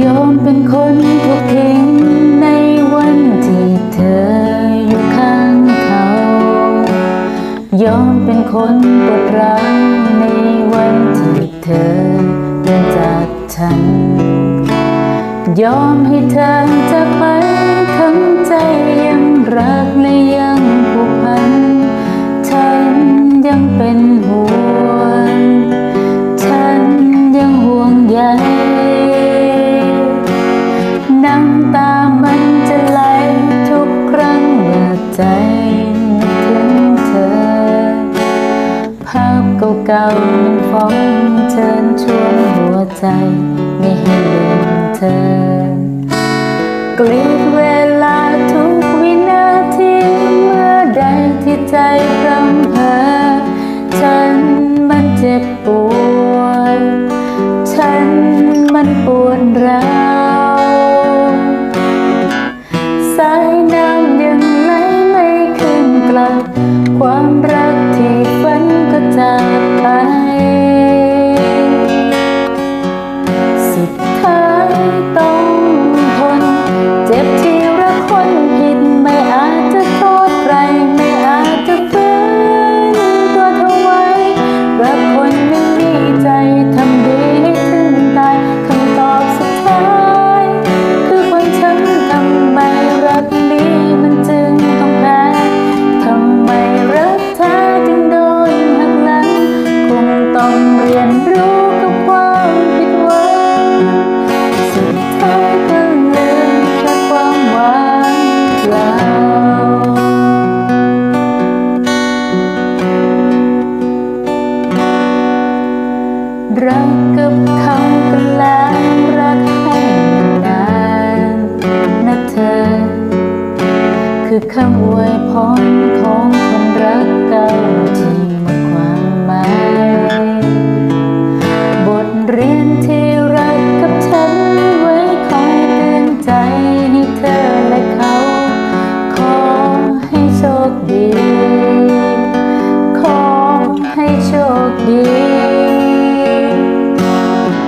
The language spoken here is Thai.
ยอมเป็นคนทุกทิ้งในวันที่เธออยู่ข้างเขา ยอมเป็นคนปวดร้าวในวันที่เธอเดินจากฉัน ยอมให้เธอจากไปทั้งใจ ใจถึงเธอ ภาพเก่าๆมันฟ้องเชิญชวนหัวใจ ไม่ให้ลืมเธอกรีด ความรัก รักกับเขาก็แล้วรักให้นานนะเธอ คือคำอวยพรของคนรักเก่า